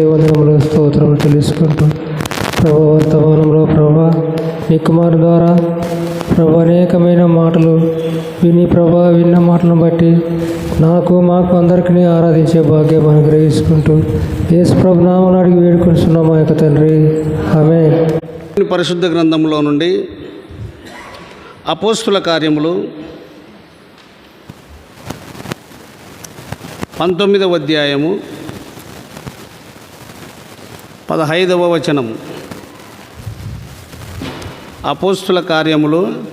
వందనములు స్తోత్రములు తెలుసుకుంటూ ప్రభు వర్తమానంలో ప్రభా నీ కుమారు ద్వారా ప్రభు అనేకమైన మాటలు విని ప్రభా విన్న మాటలను బట్టి నాకు మాకు అందరికీ ఆరాధించే భాగ్యం అనుగ్రహించుకుంటూ యేసు ప్రభు నామని అడిగి వేడుకుంటున్నాం మా యొక్క తండ్రి. ఆమె పరిశుద్ధ గ్రంథంలో నుండి అపోస్తుల కార్యములు పంతొమ్మిదవ అధ్యాయము పదహైదవ వచనం. అపోస్తుల కార్యములు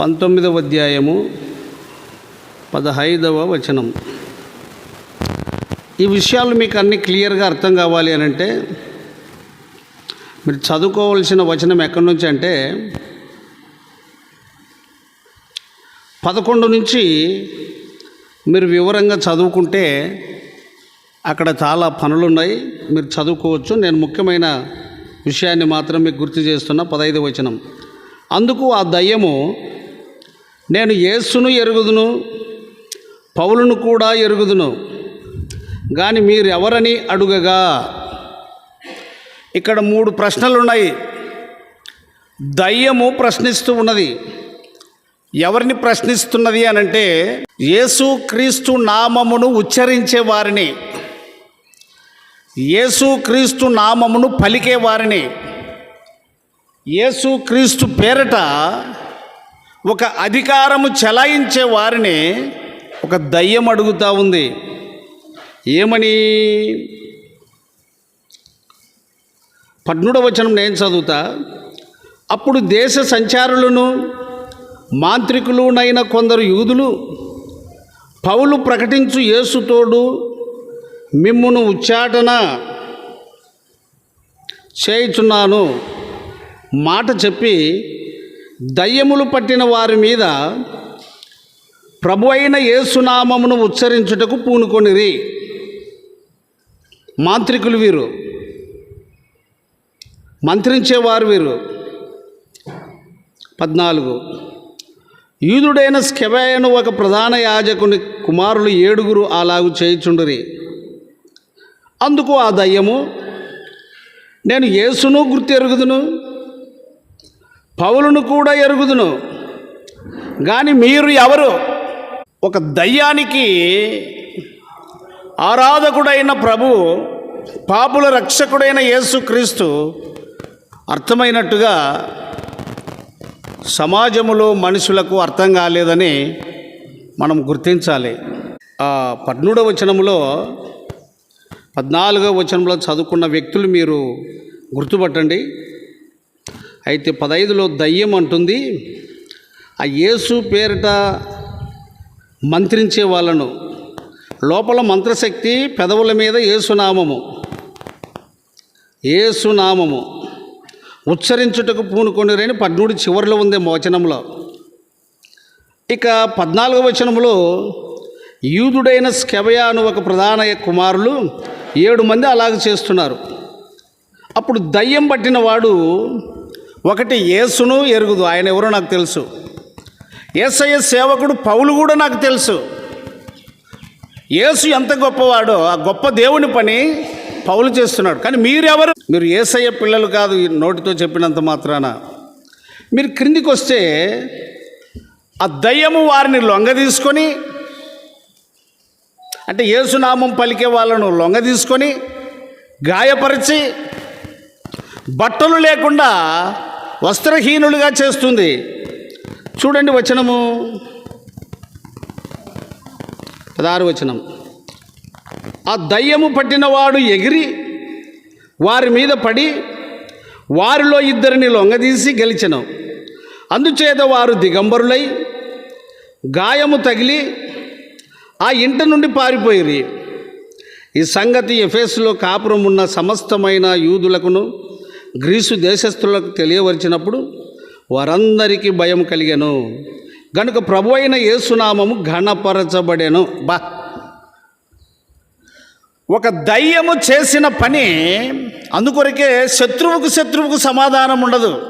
పంతొమ్మిదవ అధ్యాయము పదహైదవ వచనం. ఈ విషయాలు మీకు అన్ని క్లియర్గా అర్థం కావాలి అని అంటే మీరు చదువుకోవాల్సిన వచనం ఎక్కడి నుంచి అంటే పదకొండు నుంచి మీరు వివరంగా చదువుకుంటే అక్కడ చాలా పనులున్నాయి. మీరు చదువుకోవచ్చు. నేను ముఖ్యమైన విషయాన్ని మాత్రం మీకు గుర్తు చేస్తున్న. పదహైదు వచనం. అందుకు ఆ దయ్యము నేను యేసును ఎరుగుదును పౌలును కూడా ఎరుగుదును కానీ మీరు అడుగగా? ఇక్కడ మూడు ప్రశ్నలు ఉన్నాయి దయ్యము ప్రశ్నిస్తూ ఉన్నది. ఎవరిని ప్రశ్నిస్తున్నది అని అంటే యేసు క్రీస్తు నామమును ఉచ్చరించే వారిని. యేసుక్రీస్తు నామమును పలికే వారిని. యేసు పేరట ఒక అధికారము చెలాయించే వారిని ఒక దయ్యం అడుగుతూ ఉంది. ఏమని? పద్మూడవ వచనం నేను చదువుతా. అప్పుడు దేశ సంచారులను మాంత్రికులునైన కొందరు యూదులు పౌలు ప్రకటించు యేసుతోడు మిమ్మును ఉచ్చాటన చేయుచున్నాను. మాట చెప్పి దయ్యములు పట్టిన వారి మీద ప్రభు అయిన యేసునామమును ఉచ్చరించుటకు పూనుకొనిరి. మాంత్రికులు వీరు మంత్రించేవారు వీరు. పద్నాలుగు. యూదుడైన స్కెబయను ఒక ప్రధాన యాజకుని కుమారులు ఏడుగురు అలాగు చేయుచుండిరి. అందుకు ఆ దయ్యము నేను యేసును గుర్తు ఎరుగుదును పౌలును కూడా ఎరుగుదును కానీ మీరు ఎవరు? ఒక దయ్యానికి ఆరాధకుడైన ప్రభు పాపుల రక్షకుడైన యేసుక్రీస్తు అర్థమైనట్టుగా సమాజములో మనుషులకు అర్థం కాలేదని మనం గుర్తించాలి. ఆ పద్మూడవ వచనంలో పద్నాలుగవ వచనంలో చదువుకున్న వ్యక్తులు మీరు గుర్తుపట్టండి. అయితే పదైదులో దయ్యం అంటుంది ఆ యేసు పేరిట మంత్రించే వాళ్ళను. లోపల మంత్రశక్తి పెదవుల మీద ఏసునామము ఏసునామము ఉచ్చరించుటకు పూనుకొనిరని పద్మూడు చివరిలో ఉంది వచనంలో. ఇక పద్నాలుగో వచనంలో యూదుడైన స్కెబయ అను ఒక ప్రధాన కుమారులు ఏడు మంది అలాగ చేస్తున్నారు. అప్పుడు దయ్యం పట్టిన వాడు ఒకటి యేసును ఎరుగుదు. ఆయన ఎవరో నాకు తెలుసు. ఏసయ్య సేవకుడు పౌలు కూడా నాకు తెలుసు. యేసు ఎంత గొప్పవాడో ఆ గొప్ప దేవుని పని పౌలు చేస్తున్నాడు. కానీ మీరెవరు? మీరు ఏసయ్య పిల్లలు కాదు నోటితో చెప్పినంత మాత్రాన. మీరు క్రిందికి వస్తే ఆ దయ్యము వారిని లొంగ తీసుకొని అంటే ఏసునామం పలికే వాళ్ళను లొంగ తీసుకొని గాయపరిచి బట్టలు లేకుండా వస్త్రహీనులుగా చేస్తుంది. చూడండి వచనము. పదహారు వచనం. ఆ దయ్యము పట్టినవాడు ఎగిరి వారి మీద పడి వారిలో ఇద్దరిని లొంగదీసి గెలిచను. అందుచేత వారు దిగంబరులై గాయము తగిలి ఆ ఇంటి నుండి పారిపోయిరి. ఈ సంగతి ఎఫెస్లో కాపురం ఉన్న సమస్తమైన యూదులకును గ్రీసు దేశస్థులకు తెలియవరిచినప్పుడు వారందరికీ భయం కలిగాను. గనుక ప్రభు అయిన యేసునామము ఘనపరచబడెను. బా. ఒక దయ్యము చేసిన పని అందుకొరకే శత్రువుకు శత్రువుకు సమాధానం ఉండదు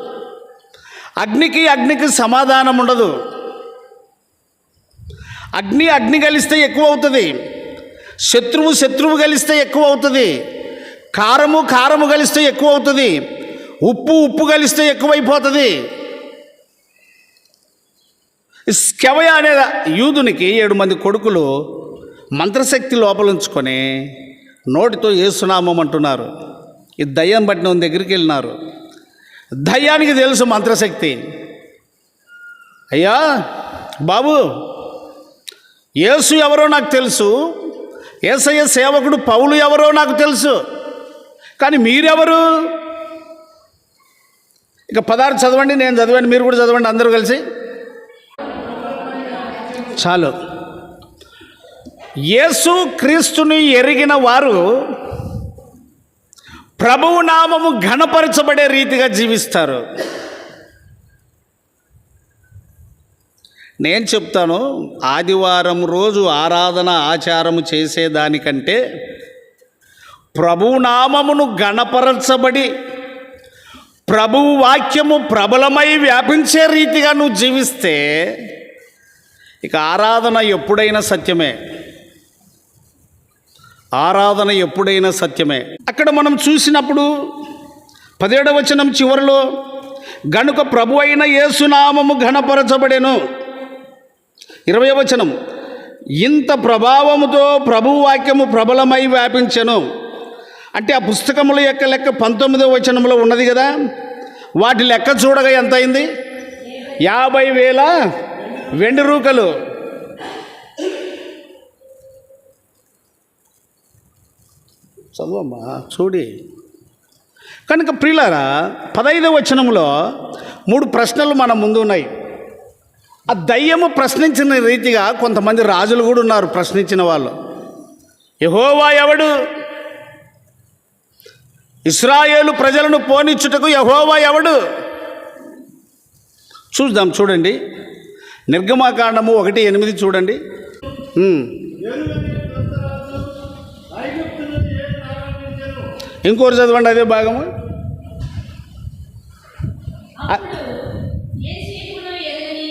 అగ్నికి అగ్నికి సమాధానం ఉండదు అగ్ని అగ్ని కలిస్తే ఎక్కువ అవుతుంది శత్రువు శత్రువు కలిస్తే ఎక్కువ అవుతుంది కారము కారము కలిస్తే ఎక్కువ అవుతుంది ఉప్పు ఉప్పు కలిస్తే ఎక్కువైపోతుంది. స్కెవయ అనే యూదునికి ఏడు మంది కొడుకులు మంత్రశక్తి లోపలుంచుకొని నోటితో ఏసునామం అంటున్నారు. ఈ దయ్యం పట్టిన దగ్గరికి వెళ్ళినారు. దయ్యానికి తెలుసు మంత్రశక్తి. అయ్యా బాబు యేసు ఎవరో నాకు తెలుసు. ఏసయ్య సేవకుడు పౌలు ఎవరో నాకు తెలుసు. కానీ మీరెవరు? ఇక పదార్థ చదవండి నేను చదివాను మీరు కూడా చదవండి అందరూ కలిసి. చాలు. యేసు క్రీస్తుని ఎరిగిన వారు ప్రభువు నామము ఘనపరచబడే రీతిగా జీవిస్తారు. నేను చెప్తాను ఆదివారం రోజు ఆరాధన ఆచారము చేసేదానికంటే ప్రభునామమును గణపరచబడి ప్రభువు వాక్యము ప్రబలమై వ్యాపించే రీతిగా నువ్వు జీవిస్తే ఇక ఆరాధన ఎప్పుడైనా సత్యమే. ఆరాధన ఎప్పుడైనా సత్యమే. అక్కడ మనం చూసినప్పుడు పదిహేడవచనం చివరిలో గనుక ప్రభు అయిన యేసునామము ఘనపరచబడెను ఇరవై వచనం. ఇంత ప్రభావముతో ప్రభు వాక్యము ప్రబలమై వ్యాపించను. అంటే ఆ పుస్తకముల యొక్క లెక్క పంతొమ్మిదవ వచనంలో ఉన్నది కదా? వాటి లెక్క చూడగా ఎంత అయింది యాభై వేల వెండి రూకలు. చదువమ్మా చూడి. కనుక ప్రిలారా పదైదవ వచనంలో మూడు ప్రశ్నలు మన ముందు ఉన్నాయి. ఆ దయ్యము ప్రశ్నించిన రీతిగా కొంతమంది రాజులు కూడా ఉన్నారు ప్రశ్నించిన వాళ్ళు. యహోవా ఎవడు? ఇస్రాయేలు ప్రజలను పోనిచ్చుటకు యహోవా ఎవడు? చూద్దాం చూడండి. నిర్గమాకాండము ఒకటి ఎనిమిది చూడండి. ఇంకోరు ఇంకోటి చదవండి అదే భాగము అప్పుడు ఏసీపును ఎరగని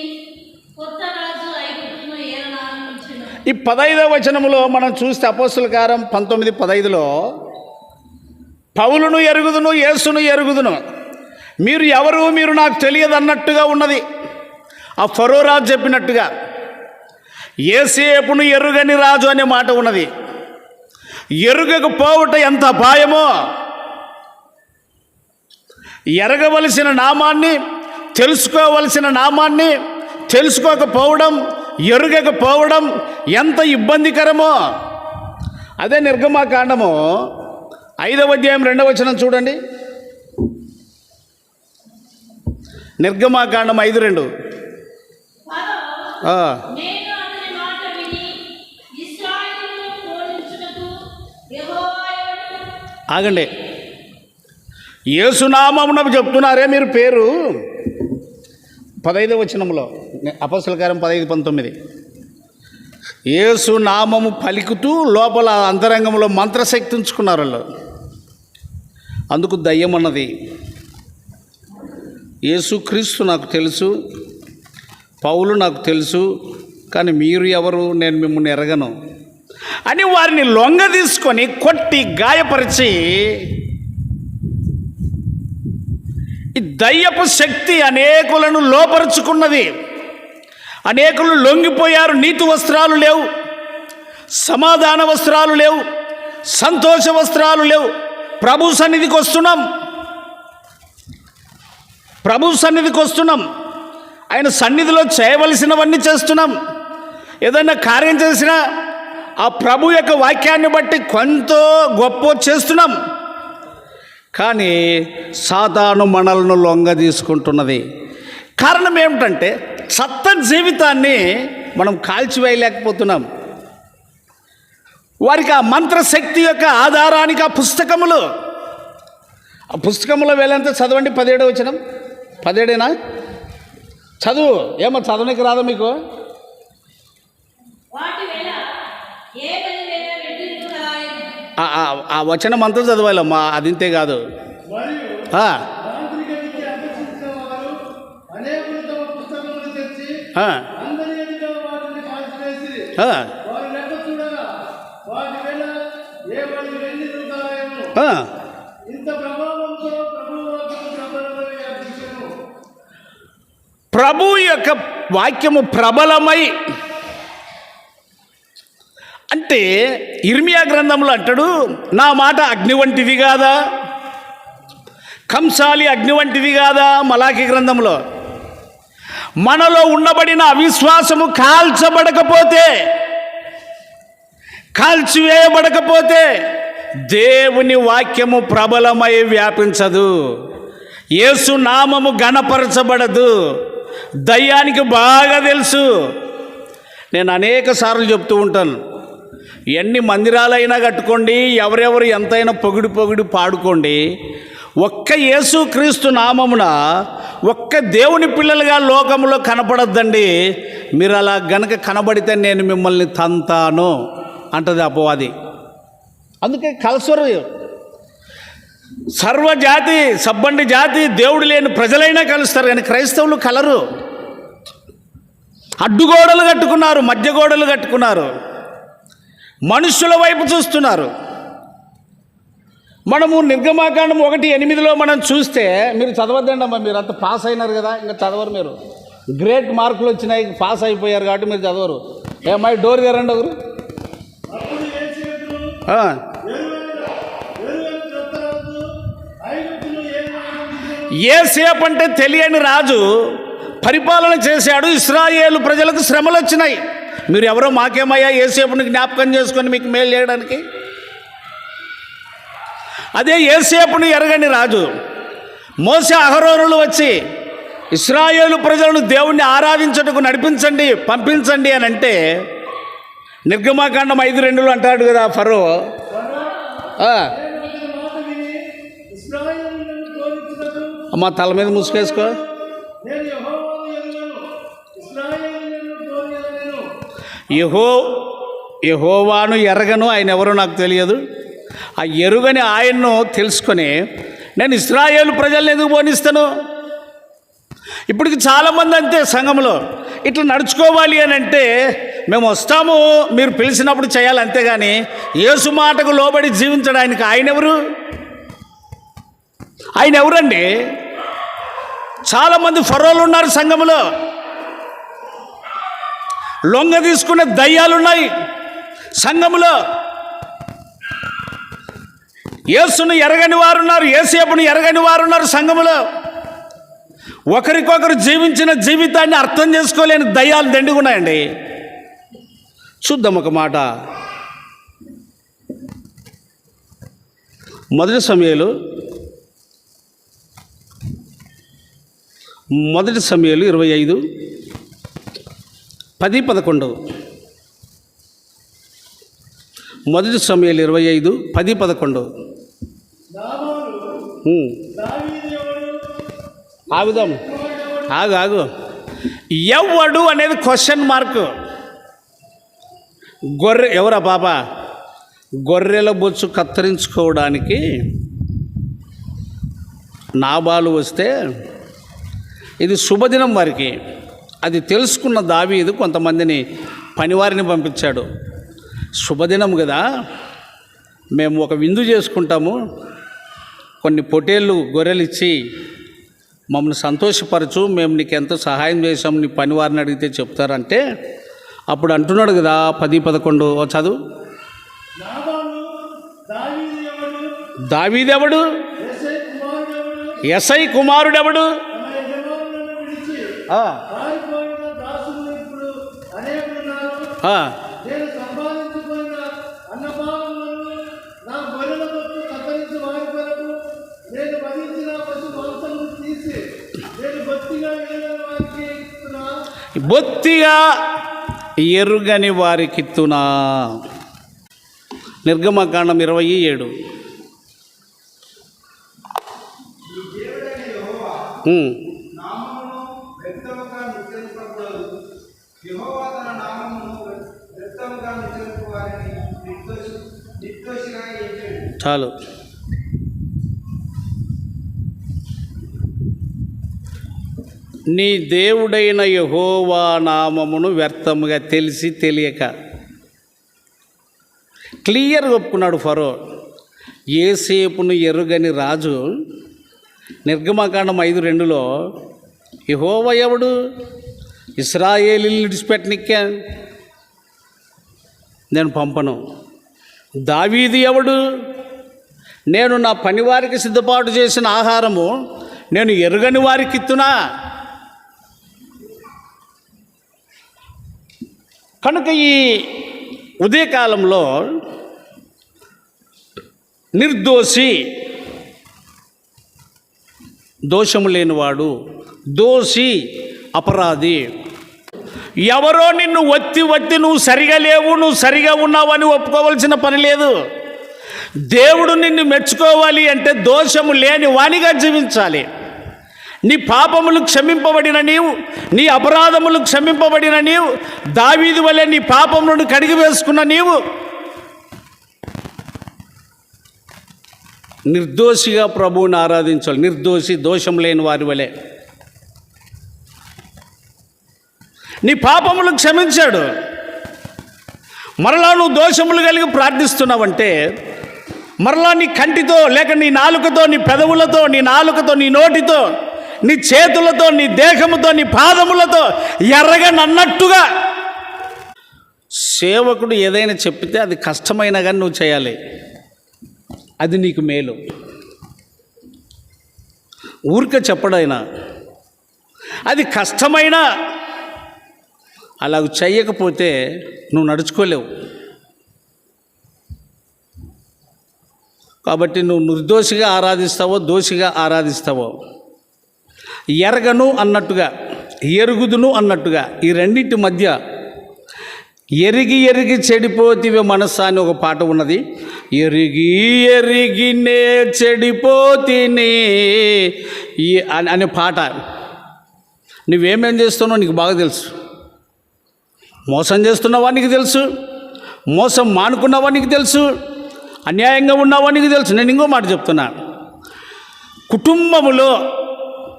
కొత్త రాజు ఐగుప్తును ఏలనారంభించెను. ఈ పదైదవ వచనములో మనం చూస్తే అపోస్తుల కారం పంతొమ్మిది పదైదులో పౌలును ఎరుగుదును యేసును ఎరుగుదును. మీరు ఎవరు మీరు నాకు తెలియదు అన్నట్టుగా ఉన్నది. ఆ ఫరో రాజు చెప్పినట్టుగా ఏసేపును ఎరుగని రాజు అనే మాట ఉన్నది. ఎరుగకు ఎరుగకపోవట ఎంత అపాయమో? ఎరగవలసిన నామాన్ని తెలుసుకోవలసిన నామాన్ని తెలుసుకోకపోవడం ఎరుగకపోవడం ఎంత ఇబ్బందికరమో. అదే నిర్గమాకాండము ఐదవ అధ్యాయం రెండవ వచనం చూడండి. నిర్గమాకాండం ఐదు రెండు? ఆగండి. ఏసునామమున చెప్తున్నారే మీరు పేరు? పదైదు వచనంలో అపస్సుల పదహైదు పంతొమ్మిది. ఏసు నామము పలుకుతూ లోపల అంతరంగంలో మంత్రశక్తి ఉంచుకున్నారు వాళ్ళు. అందుకు దయ్యం అన్నది యేసుక్రీస్తు నాకు తెలుసు పౌలు నాకు తెలుసు కానీ మీరు ఎవరు? నేను మిమ్మల్ని ఎరగను. అని వారిని లొంగ తీసుకొని కొట్టి గాయపరిచి ఈ దయ్యపు శక్తి అనేకులను లోపరుచుకున్నది. అనేకులు లొంగిపోయారు నీతి వస్త్రాలు లేవు సమాధాన వస్త్రాలు లేవు సంతోష వస్త్రాలు లేవు. ప్రభు సన్నిధికి వస్తున్నాం. ప్రభు సన్నిధికి వస్తున్నాం. ఆయన సన్నిధిలో చేయవలసినవన్నీ చేస్తున్నాం. ఏదైనా కార్యం చేసినా ఆ ప్రభు యొక్క వాక్యాన్ని బట్టి కొంత గొప్ప చేస్తున్నాం. కానీ సాతాను మనలను లొంగ తీసుకుంటున్నది కారణం ఏమిటంటే సత్త జీవితాన్ని మనం కాల్చివేయలేకపోతున్నాం. వారికి ఆ మంత్రశక్తి యొక్క ఆధారానికి ఆ పుస్తకములు. ఆ పుస్తకంలో వెళ్ళంత చదవండి పదిహేడు వచ్చిన పదిహేడేనా? చదువు. ఏమో చదవనికి రాదా మీకు. ఆ- ఆ- ఆ వచనం అంతా చదవాలమ్మా అదింతే కాదు ఆ, తాంత్రిక విద్య అభ్యసించిన వారు అనేకులు తమ పుస్తకములు తెచ్చి ఆ, అందరి ఎదుట వాటిని కాల్చివేసిరి ఆ, వారు లెక్క చూడగా వాటి వేళ ఏ వాడి వెండి రూపాయలను ఆ. ఇంత ప్రభావంతో ప్రభు యొక్క వాక్యము ప్రబలమై అంటే ఇర్మియా గ్రంథంలో అంటాడు నా మాట అగ్ని వంటిది కాదా? కంసాలి అగ్ని వంటిది కాదా? మలాఖీ గ్రంథంలో? మనలో ఉండబడిన అవిశ్వాసము కాల్చబడకపోతే కాల్చివేయబడకపోతే దేవుని వాక్యము ప్రబలమై వ్యాపించదు. యేసు నామము గణపరచబడదు. దయ్యానికి బాగా తెలుసు. నేను అనేక సార్లు చెప్తూ ఉంటాను ఎన్ని మందిరాలైనా కట్టుకోండి ఎవరెవరు ఎంతైనా పొగిడి పొగిడి పాడుకోండి ఒక్క యేసుక్రీస్తు నామమున ఒక్క దేవుని పిల్లలుగా లోకంలో కనపడద్దండి. మీరు అలా గనక కనబడితే నేను మిమ్మల్ని తంతాను అంటది అపవాది. అందుకే కలసరు సర్వజాతి సబ్బండి జాతి దేవుడు లేని ప్రజలైనా కలుస్తారు కానీ క్రైస్తవులు కలరు. అడ్డుగోడలు కట్టుకున్నారు మధ్య గోడలు కట్టుకున్నారు. మనుషుల వైపు చూస్తున్నారు. మనము నిర్గమాకాండం ఒకటి ఎనిమిదిలో మనం చూస్తే మీరు చదవద్దండి అమ్మా మీరు అంత పాస్ అయినారు కదా ఇంకా చదవరు మీరు. గ్రేట్ మార్కులు వచ్చినాయి పాస్ అయిపోయారు కాబట్టి మీరు చదవరు. ఏమ్మాయి డోర్ తెరండి ఒకరు. ఏ ఏసేపు అంటే తెలియని రాజు పరిపాలన చేశాడు ఇస్రాయేలు ప్రజలకు శ్రమలు వచ్చినాయి. మీరు ఎవరో మాకేమయ్యా ఏసేపుని జ్ఞాపకం చేసుకొని మీకు మేలు చేయడానికి? అదే ఏసేపుని ఎరగని రాజు. మోసే అహరోనులు వచ్చి ఇస్రాయేలు ప్రజలను దేవుణ్ణి ఆరాధించటకు నడిపించండి పంపించండి అని అంటే నిర్గమాకాండం ఐదు రెండులు అంటాడు కదా ఫరో. అమ్మా తల మీద ముసుకేసుకో. యహో యహోవాను ఎరగను ఆయన ఎవరో నాకు తెలియదు. ఆ ఎరుగని ఆయన్ను తెలుసుకొని నేను ఇస్రాయేల్ ప్రజల్ని ఎందుకు పోనిస్తాను? ఇప్పటికి చాలామంది అంతే సంఘంలో ఇట్లా నడుచుకోవాలి అని అంటే మేము వస్తాము మీరు పిలిచినప్పుడు చేయాలి అంతేగాని యేసు మాటకు లోబడి జీవించడానికి ఆయన ఎవరు? ఆయన ఎవరండి? చాలామంది ఫరోలు ఉన్నారు సంఘంలో లొంగ తీసుకునే దయ్యాలున్నాయి సంఘములో. యేసును ఎరగని వారున్నారు ఏసేపును ఎరగని వారున్నారు సంఘములో. ఒకరికొకరు జీవించిన జీవితాన్ని అర్థం చేసుకోలేని దయ్యాలు దండుకున్నాయండి చూద్దాం ఒక మాట. మొదటి సమయాలు మొదటి సమయాలు ఇరవై ఐదు పది పదకొండు. మొదటి సమయాలు ఇరవై ఐదు పది పదకొండు నామాలు ఉమ్. దావీదు ఎవడు ఆగుదాం. ఆగు ఆగు. ఎవడు అనేది క్వశ్చన్ మార్క్ గొర్రె ఎవరా పాప గొర్రెల బొచ్చు కత్తిరించుకోవడానికి నాబాలు వస్తే ఇది శుభదినం వారికి. అది తెలుసుకున్న దావీదు కొంతమందిని పనివారిని పంపించాడు. శుభదినం కదా. మేము ఒక విందు చేసుకుంటాము. కొన్ని పొటేళ్ళు గొర్రెలు ఇచ్చి మమ్మల్ని సంతోషపరచు మేము నీకు ఎంత సహాయం చేసాం నీ పని వారిని అడిగితే చెప్తారంటే అప్పుడు అంటున్నాడు కదా పది పదకొండు చదువు. దావీదు ఎవడు దావీదెవడు? ఎస్ఐ కుమారుడు ఎవడు కుమారుడెవడు ఆ, బొత్తిగా ఎరుగని వారికిత్తునా నిర్గమకాండం ఇరవై ఏడు. చాలు. నామమును వ్యక్తముగా నిశ్చయింపకూడదు యెహోవా తన నామమును వ్యక్తముగా నిశ్చయింపు వారిని నిర్దోషి నిర్దోషిగా ఎంచాడు చాలు నీ దేవుడైన యహోవా నామమును వ్యర్థముగా తెలిసి తెలియక. క్లియర్గా ఒప్పుకున్నాడు ఫరో. ఏసేపును ఎరుగని రాజు నిర్గమకాండం ఐదు రెండులో యహోవ ఎవడు? ఇస్రాయేలీ విడిచిపెట్టనిక్కా? నేను పంపను. దావీది ఎవడు? నేను నా పనివారికి సిద్ధపాటు చేసిన ఆహారము నేను ఎరుగని వారికి ఇత్తునా? కనుక ఈ ఉదయకాలంలో నిర్దోషి దోషము లేనివాడు దోషి అపరాధి. ఎవరో నిన్ను ఒత్తి ఒత్తి నువ్వు సరిగా లేవు నువ్వు సరిగా ఉన్నావని ఒప్పుకోవలసిన పని లేదు. దేవుడు నిన్ను మెచ్చుకోవాలి అంటే దోషము లేని వాణిగా జీవించాలి. నీ పాపములు క్షమింపబడిన నీవు నీ అపరాధములు క్షమింపబడిన నీవు దావీది వలె నీ పాపములను కడిగి వేసుకున్న నీవు నిర్దోషిగా ప్రభువుని ఆరాధించాలి. నిర్దోషి దోషం లేని వారి వలె. నీ పాపములు క్షమించాడు. మరలా నువ్వు దోషములు కలిగి ప్రార్థిస్తున్నావంటే మరలా నీ కంటితో లేక నీ నాలుకతో నీ పెదవులతో నీ నాలుకతో నీ నోటితో నీ చేతులతో నీ దేహముతో నీ పాదములతో ఎర్రగా నన్నట్టుగా సేవకుడు ఏదైనా చెప్పితే అది కష్టమైనా కానీ నువ్వు చేయాలి. అది నీకు మేలు. ఊరిక చెప్పడైనా. అది కష్టమైనా. అలాగ చెయ్యకపోతే నువ్వు నడుచుకోలేవు. కాబట్టి నువ్వు నిర్దోషిగా ఆరాధిస్తావో దోషిగా ఆరాధిస్తావో. ఎరగను అన్నట్టుగా ఎరుగుదును అన్నట్టుగా ఈ రెండింటి మధ్య ఎరిగి ఎరిగి చెడిపోతివే మనస్సు అని ఒక పాట ఉన్నది. ఎరిగి ఎరిగినే చెడిపోతిని ఈ అని- అనే పాట. నువ్వేమేం చేస్తున్నావు నీకు బాగా తెలుసు. మోసం చేస్తున్నావా నీకు తెలుసు. మోసం మానుకున్నావా నీకు తెలుసు. అన్యాయంగా ఉన్నావా నీకు తెలుసు. నేను ఇంకో మాట చెప్తున్నా. కుటుంబములో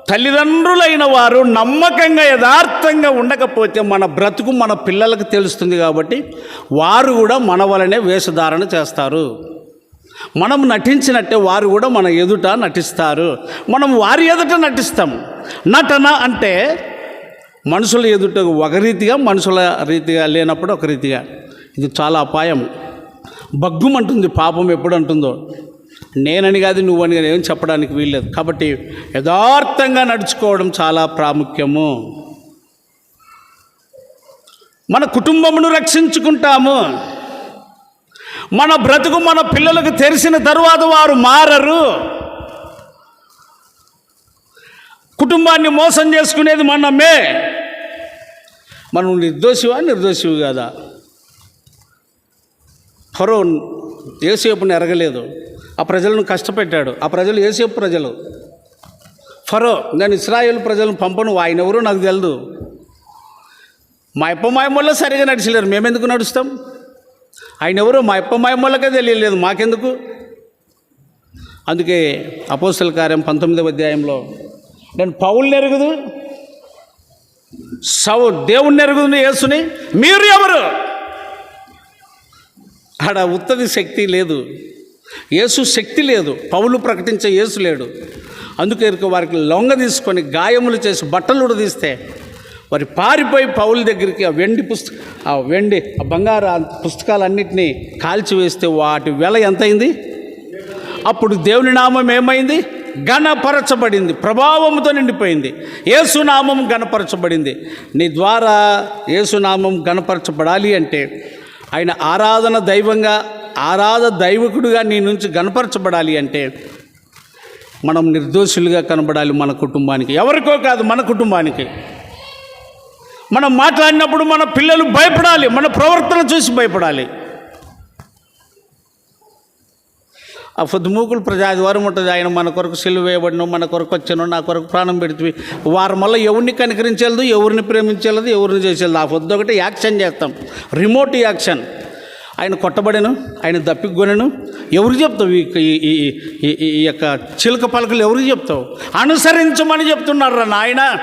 తల్లిదండ్రులైన వారు నమ్మకంగా యథార్థంగా ఉండకపోతే మన బ్రతుకు మన పిల్లలకు తెలుస్తుంది కాబట్టి వారు కూడా మన వలనే వేషధారణ చేస్తారు. మనం నటించినట్టే వారు కూడా మన ఎదుట నటిస్తారు. మనం వారి ఎదుట నటిస్తాం. నటన అంటే మనుషుల ఎదుట ఒక రీతిగా మనుషుల రీతిగా లేనప్పుడు ఒక రీతిగా ఇది చాలా అపాయం. బగ్గుమంటుంది పాపం ఎప్పుడు అంటుందో. నేనని కాదు నువ్వని కాదు ఏం చెప్పడానికి వీల్లేదు. కాబట్టి యథార్థంగా నడుచుకోవడం చాలా ప్రాముఖ్యము. మన కుటుంబమును రక్షించుకుంటాము. మన బ్రతుకు మన పిల్లలకు తెలిసిన తరువాత వారు మారరు. కుటుంబాన్ని మోసం చేసుకునేది మనమే. మనం నిర్దోషివా? నిర్దోషివి కాదా? ఫరో ఏసేపుని ఎరగలేదు. ఆ ప్రజలను కష్టపెట్టాడు. ఆ ప్రజలు ఏసేపు ప్రజలు. ఫరో నేను ఇస్రాయేల్ ప్రజలను పంపను ఆయన ఎవరో నాకు తెలియదు మా అప్ప మాయమ్మల్లో సరిగా నడిచలేరు. మేమెందుకు నడుస్తాం? ఆయన ఎవరో మా అప్ప మాయమ్మలకే తెలియలేదు. మాకెందుకు? అందుకే అపోస్తల కార్యం పంతొమ్మిదవ అధ్యాయంలో నేను పౌల్ని నెరుగుదు సౌ దేవుణ్ణి ఎరుగుదు యేసుని మీరు ఎవరు? ఆడ ఉత్తది శక్తి లేదు. యేసు శక్తి లేదు. పౌలు ప్రకటించే యేసు లేడు. అందుకే వారికి లొంగ తీసుకొని గాయములు చేసి బట్టలు తీస్తే వారి పారిపోయి పౌల దగ్గరికి ఆ వెండి పుస్తక ఆ వెండి ఆ బంగారు ఆ పుస్తకాలన్నింటినీ కాల్చివేస్తే వాటి వెల ఎంతైంది? అప్పుడు దేవుని నామం ఏమైంది? ఘనపరచబడింది. ప్రభావంతో నిండిపోయింది. ఏసునామం ఘనపరచబడింది. నీ ద్వారా ఏసునామం ఘనపరచబడాలి అంటే ఆయన ఆరాధన దైవంగా ఆరాధ దైవకుడుగా నీ నుంచి గణపరచబడాలి అంటే మనం నిర్దోషులుగా కనబడాలి మన కుటుంబానికి. ఎవరికో కాదు మన కుటుంబానికి. మనం మాట్లాడినప్పుడు మన పిల్లలు భయపడాలి మన ప్రవర్తన చూసి భయపడాలి. ఆ పొద్దుమూకులు ప్రజాదివారం ఉంటుంది ఆయన మన కొరకు సెలువు వేయబడిన మన కొరకు వచ్చాను నా కొరకు ప్రాణం పెడితే వారం వల్ల ఎవరిని కనికరించలేదు ఎవరిని ప్రేమించలేదు ఎవరిని చేసేది ఆ పొద్దు ఒకటి యాక్షన్ చేస్తాం. Remote action. ఆయన కొట్టబడను ఆయన దప్పికొనెను. ఎవరికి చెప్తావు ఈ ఈ- ఈ- ఈ యొక్క చిలుక పలకలు ఎవరికి చెప్తావు? అనుసరించమని చెప్తున్నాడు రా నాయన.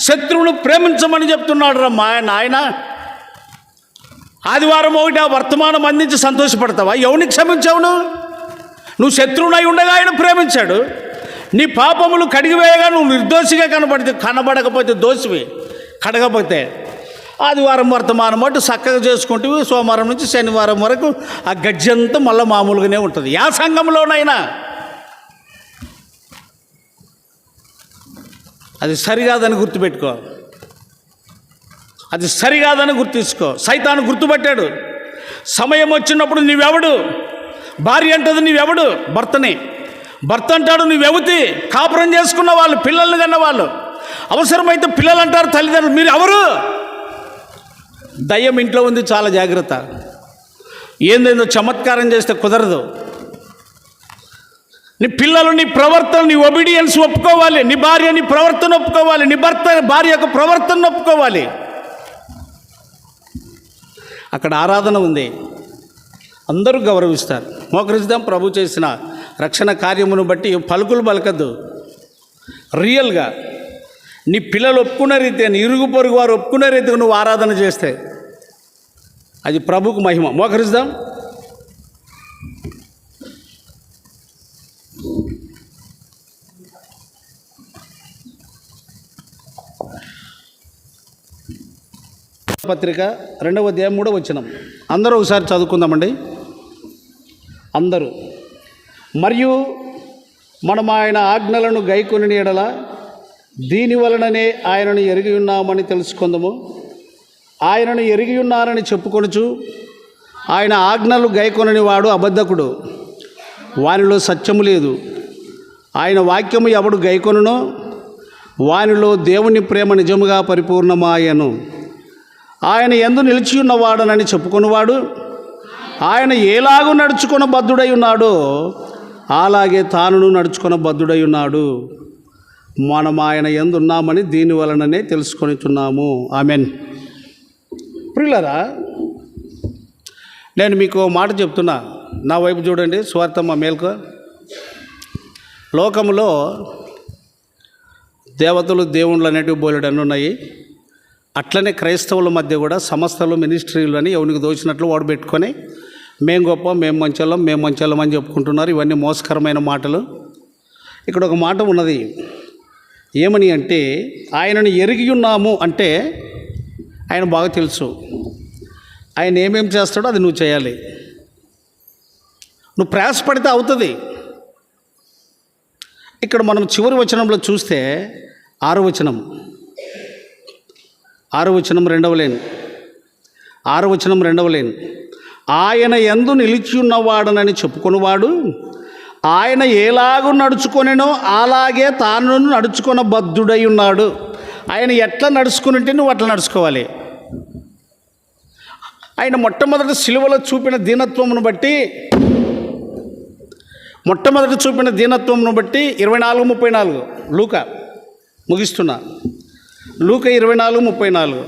శత్రువును ప్రేమించమని చెప్తున్నాడు రా మా నాయన. ఆదివారం ఒకటి ఆ వర్తమానం అందించి సంతోషపడతావా? ఎవరిని క్షమించావు నువ్వు? నువ్వు శత్రువునై ఉండగా ఆయన ప్రేమించాడు. నీ పాపములు కడిగివేయగా నువ్వు నిర్దోషిగా కనబడితే కనబడకపోతే దోషివి. కడగపోతే ఆదివారం వర్తమానం అటు చక్కగా చేసుకుంటూ సోమవారం నుంచి శనివారం వరకు ఆ గజ్జంతా అంతా మళ్ళీ మామూలుగానే ఉంటుంది. యా సంఘంలోనైనా అది సరికాదని గుర్తుపెట్టుకో. అది సరికాదని గుర్తించుకో. సైతాను గుర్తుపట్టాడు. సమయం వచ్చినప్పుడు నీవెవడు? భార్య అంటది నీవెవడు? భర్తని. భర్త అంటాడు నువ్వెవతి కాపురం చేసుకున్న వాళ్ళు పిల్లల్ని కన్న వాళ్ళు అవసరమైతే పిల్లలు అంటారు తల్లిదండ్రులు. మీరు ఎవరు దయ్యం ఇంట్లో ఉంది చాలా జాగ్రత్త. ఏందేందో చమత్కారం చేస్తే కుదరదు. నీ పిల్లలు నీ ప్రవర్తన నీ ఒబీడియన్స్ ఒప్పుకోవాలి. నీ భార్య నీ ప్రవర్తన ఒప్పుకోవాలి. నీ భర్త భార్య యొక్క ప్రవర్తన ఒప్పుకోవాలి. అక్కడ ఆరాధన ఉంది. అందరూ గౌరవిస్తారు. మోకరిద్దాం ప్రభు చేసిన రక్షణ కార్యమును బట్టి పలుకులు పలకద్దు. రియల్గా నీ పిల్లలు ఒప్పుకున్న రీతిగా నీ ఇరుగు పొరుగు వారు ఒప్పుకున్న రీతిగా నువ్వు ఆరాధన చేస్తే అది ప్రభుకు మహిమ. మోకరిద్దాం. పత్రిక రెండవ అధ్యాయం మూడవ వచ్చినం అందరూ ఒకసారి చదువుకుందామండి. అందరూ. మరియు మనం ఆయన ఆజ్ఞలను గైకొని ఎడల దీని వలననే ఆయనను ఎరిగి ఉన్నామని తెలుసుకుందాము. ఆయనను ఎరిగి ఉన్నారని చెప్పుకొనుచు ఆయన ఆజ్ఞలు గైకొనని వాడు అబద్ధకుడు. వానిలో సత్యము లేదు. ఆయన వాక్యము ఎవడు గైకొనునో వానిలో దేవుని ప్రేమ నిజముగా పరిపూర్ణమాయను. ఆయన ఎందు నిలిచి ఉన్నవాడనని చెప్పుకున్నవాడు ఆయన ఏలాగూ నడుచుకున్న బద్ధుడై ఉన్నాడో అలాగే తానును నడుచుకున్న బద్ధుడై ఉన్నాడు. మనం ఆయన ఎందున్నామని దీని వలననే తెలుసుకొనిచున్నాము. ఆమెన్. ప్రియులరా నేను మీకు మాట చెప్తున్నా. నా వైపు చూడండి స్వార్థమ్మ మేల్కో? లోకంలో దేవతలు దేవుళ్ళు అనేటివి బోలెడు ఉన్నాయి. అట్లనే క్రైస్తవుల మధ్య కూడా సంస్థలు మినిస్ట్రీలు అని ఎవరికి దోచినట్లు వాడు పెట్టుకొని మేం గొప్ప మేము మంచోళ్ళం మేము మంచోళ్ళం అని చెప్పుకుంటున్నారు. ఇవన్నీ మోసకరమైన మాటలు. ఇక్కడ ఒక మాట ఉన్నది. ఏమని అంటే ఆయనను ఎరిగి ఉన్నాము అంటే ఆయన బాగా తెలుసు. ఆయన ఏమేం చేస్తాడో అది నువ్వు చేయాలి. నువ్వు ప్రయాసపడితే అవుతుంది. ఇక్కడ మనం చివరి వచనంలో చూస్తే ఆరో వచనం. ఆరో వచనం రెండవ లేని. ఆరో వచనం రెండవ లేని. ఆయన ఎందు నిలిచి ఉన్నవాడనని చెప్పుకున్నవాడు ఆయన ఎలాగూ నడుచుకొనినో అలాగే తాను నడుచుకున్న బద్ధుడై ఉన్నాడు. ఆయన ఎట్లా నడుచుకుని నువ్వు అట్లా నడుచుకోవాలి. ఆయన మొట్టమొదటి సిలువలో చూపిన దీనత్వమును బట్టి మొట్టమొదటి చూపిన దీనత్వమును బట్టి ఇరవై నాలుగు ముప్పై నాలుగు లూక ముగిస్తున్నా. లూక ఇరవై నాలుగు ముప్పై నాలుగు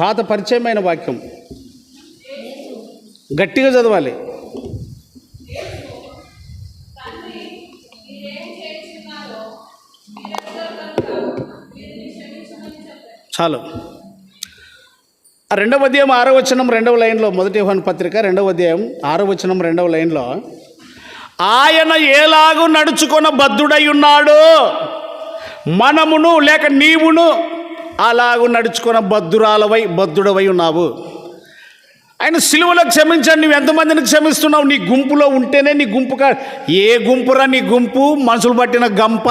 పాత పరిచయమైన వాక్యం. గట్టిగా చదవాలి. చాలు. రెండవ అధ్యాయం ఆరో వచనం రెండవ లైన్లో మొదటి యోహాను పత్రిక రెండవ అధ్యాయం ఆరో వచనం రెండవ లైన్లో ఆయన ఏలాగు నడుచుకున్న బద్ధుడై ఉన్నాడు మనమును లేక నీవును అలాగు నడుచుకున్న బద్ధురాలవై బద్ధుడవై ఉన్నావు. ఆయన సిలువలో క్షమించాడు నువ్వు ఎంతమందిని క్షమిస్తున్నావు? నీ గుంపులో ఉంటేనే నీ గుంపు కా ఏ గుంపురా నీ గుంపు? మనుషులు పట్టిన గంప?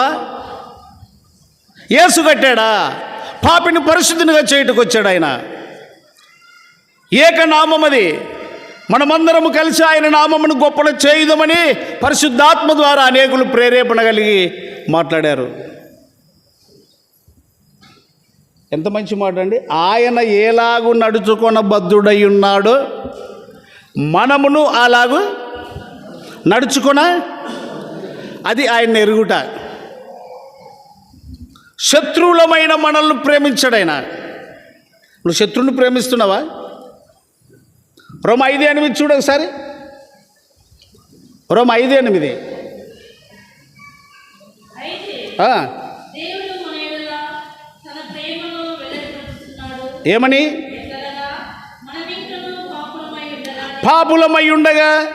ఏసు కట్టాడా? పాపిని పరిశుద్ధినిగా చేయుటకు వచ్చాడు ఆయన. ఏకనామం అది. మనమందరము కలిసి ఆయన నామమును గొప్పలు చేయుదమని పరిశుద్ధాత్మ ద్వారా అనేకులు ప్రేరేపణ కలిగి మాట్లాడారు. ఎంత మంచి మాట అండి? ఆయన ఏలాగు నడుచుకొన బద్ధుడై ఉన్నాడో మనమును అలాగు నడుచుకొన అది ఆయన ఎరుగుట. శత్రువులమైన మనల్ని ప్రేమించాడు నువ్వు శత్రువుని ప్రేమిస్తున్నావా? రోమ ఐదు ఎనిమిది చూడు ఒకసారి. రోమ ఐదు ఎనిమిది. ఏమని? పాపులమై ఉండగా.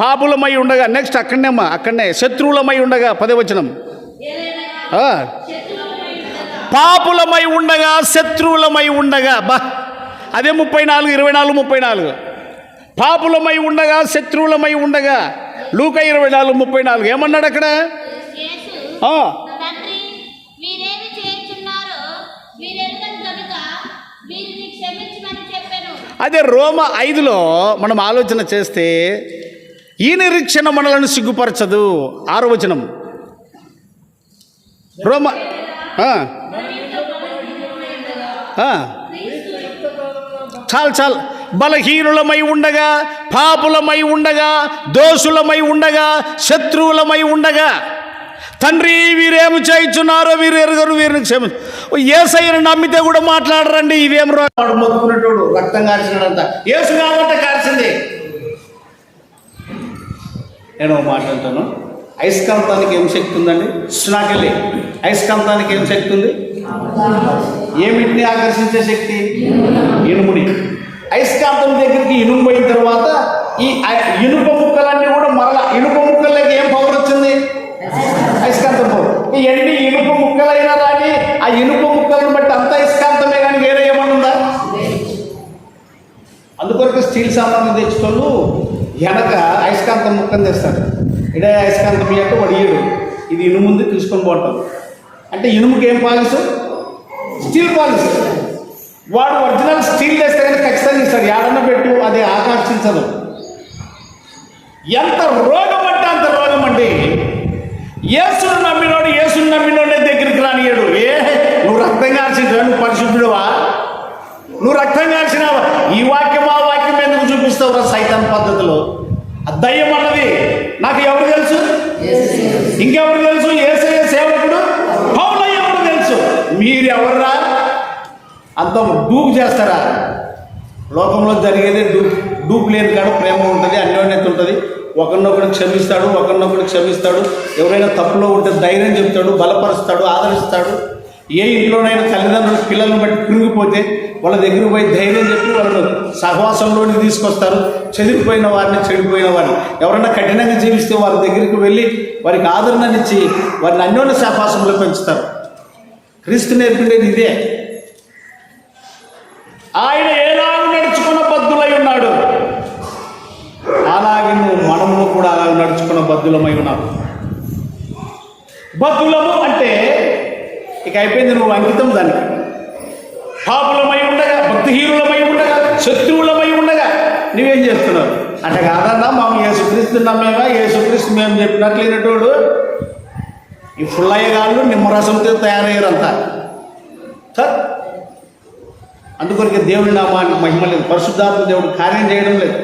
పాపులమై ఉండగా. నెక్స్ట్ అక్కడనే అమ్మా అక్కడనే. శత్రువులమై ఉండగా. పదవచనం పాపులమై ఉండగా శత్రువులమై ఉండగా బా అదే ముప్పై నాలుగు ఇరవై నాలుగు ముప్పై నాలుగు పాపులమై ఉండగా శత్రువులమై ఉండగా లూక ఇరవై నాలుగు ముప్పై నాలుగు ఏమన్నాడు అక్కడ అదే రోమ ఐదులో మనం ఆలోచన చేస్తే ఈ నిరీక్షణ మనలను సిగ్గుపరచదు. ఆరో వచనం. రోమ. చాలు చాలు. బలహీనులమై ఉండగా పాపులమై ఉండగా దోషులమై ఉండగా శత్రువులమై ఉండగా తండ్రి వీరేమి చేయించున్నారో వీరు ఎరుగరు వీరిని క్షమి ఏసయ్యను నమ్మితే కూడా మాట్లాడరండి వాడు మొక్కుకునేటోడు రక్తం కార్చినాడంట ఏసు కాబట్టి కార్చింది. నేను మాట్లాడుతాను అయస్కాంతానికి ఏం శక్తి ఉందండి? సునాకెళ్ళి అయస్కాంతానికి ఏం శక్తి ఉంది? ఏమిటిని ఆకర్షించే శక్తి? ఇనుముని. అయస్కాంతం దగ్గరికి ఇనుము పోయిన తర్వాత ఈ ఇనుప ముక్కలన్నీ కూడా మరల ఇనుప ముక్కలకి ఏం పవర్ వచ్చింది? అయస్కాంతం పవర్ ఈ ఎండి ఇనుప ముక్కలైనా రాని ఆ ఇనుప ముక్కలను బట్టి అంత అయస్కాంతమే కానీ వేరే ఏమన్నా అందుకొరకు స్టీల్ సామాన్లు తెచ్చుకోళ్ళు వెనక అయస్కాంతం ముక్కని తెస్తాడు ఇడే అయస్కాంతం ఇయ్యక వడియడు ఇది ఇనుము ముందు తీసుకొని పోతాడు అంటే ఇనుముకి ఏం పాలిసు స్టీల్ పాలిసు వాడు ఒరిజినల్ స్టీల్ తెస్తే కానీ ఖచ్చితంగా ఇస్తాడు. ఏడన్నా పెట్టు అది ఆకర్షించదు. ఎంత రోగం అంటే అంత రోగం అండి. ఏసును నమ్మినోడు ఏసును నమ్మినోడే దగ్గరికి రానియడు ఏ నువ్వు రక్తం కార్చించా నువ్వు పరిశుద్ధుడువా? నువ్వు రక్తం కాల్చినావా? ఈ వాక్యం ఆ వాక్యం ఎందుకు చూపిస్తావు సైతాన్ పద్ధతిలో? అద్దయ్యం దయ్యం అన్నది. నాకు ఎవరు తెలుసు? ఇంకెవరు తెలుసు? ఏసయ్య సేవకుడు? పౌలయ్య ఎవరు తెలుసు. మీరు ఎవర్రా అంత డూప్ చేస్తారా? లోకంలో జరిగేది డూప్ డూప్ లేని కాడ ప్రేమ ఉంటుంది అన్యోన్యత ఉంటుంది. ఒకరినొకరు క్షమిస్తాడు ఒకరినొకరు క్షమిస్తాడు. ఎవరైనా తప్పులో ఉంటే ధైర్యం చెప్తాడు బలపరుస్తాడు ఆదరిస్తాడు. ఏ ఇంట్లోనైనా తల్లిదండ్రులు పిల్లల్ని బట్టి కృంగిపోతే వాళ్ళ దగ్గరకు పోయి ధైర్యం చెప్పి వాళ్ళు సహవాసంలోని తీసుకొస్తారు. చెదిరిపోయిన వారిని చెడిపోయిన వారిని. ఎవరైనా కఠినంగా జీవిస్తే వారి దగ్గరికి వెళ్ళి వారికి ఆదరణనిచ్చి వారిని అన్యోన్య సహవాసంలో పెంచుతారు. క్రీస్తు నేర్పిండేది ఇదే. ఆయన ఏలాగు నడుచుకున్న బద్దులై ఉన్నాడు. అలాగే నువ్వు మనము కూడా అలాగ నడుచుకున్న బద్దులమై ఉన్నావు. బద్దులము అంటే ఇక అయిపోయింది నువ్వు అంకితం దానికి. పాపులమై ఉండగా భక్తిహీనులమై ఉండగా శత్రువులమై ఉండగా నువ్వేం చేస్తున్నావు? అంటే కాదన్నా మేము యేసుక్రీస్తు నమ్మేమా యేసుక్రీస్తు మేము చెప్పినట్లేనటోడు. ఈ ఫుల్ గాళ్ళు నిమ్మరసంతో తయారయ్యారంతా సార్ అందుకొరికి దేవుడి నామానికి మహిమ లేదు పరిశుద్ధాత్మ దేవుడు కార్యం చేయడం లేదు.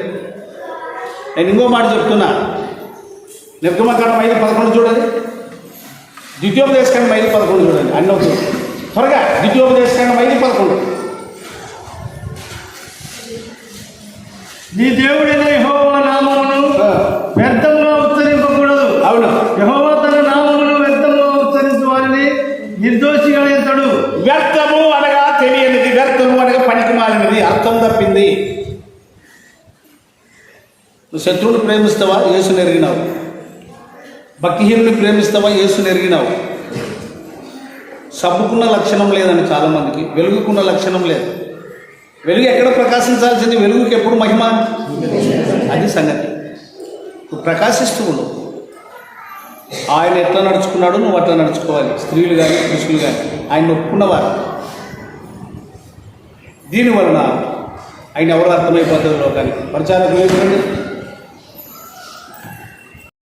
నేను ఇంకో మాట చెప్తున్నా. నిర్గమకాండం ఐదు పదకొండు చూడండి. ద్వితీయోపదేశకాండం ఐదు పదకొండు చూడండి అన్ని అవుతుంది త్వరగా ద్వితీయోపదేశకాండం ఐదు పదకొండు. నీ దేవుడైన యెహోవా నామమును వ్యర్థంగా ఉచ్చరింపకూడదు. అవును. యెహోవా తన నామమును వ్యర్థంగా ఉచ్చరించు వారిని నిర్దోషిగా ఎంతడు వ్యర్థము అనగా తెలియనిది వ్యర్థము అనగా పనికి మాలినది అర్థం తప్పింది. నువ్వు శత్రువుని ప్రేమిస్తావా? యేసుని ఎరిగినావు. భక్తిహీనుని ప్రేమిస్తావా? యేసుని ఎరిగినావు. సబ్బుకున్న లక్షణం లేదండి చాలామందికి వెలుగుకున్న లక్షణం లేదు. వెలుగు ఎక్కడ ప్రకాశించాల్సింది? వెలుగుకి ఎప్పుడు మహిమ? అది సంగతి. నువ్వు ప్రకాశిస్తూ ఉండవు ఆయన ఎట్లా నడుచుకున్నాడో నువ్వు అట్లా నడుచుకోవాలి. స్త్రీలు కానీ పురుషులు కానీ ఆయన ఒప్పుకున్నవారు. దీని వలన ఆయన ఎవరు అర్థమైపోతుంది లోకానికి? పరిచారకు చూడండి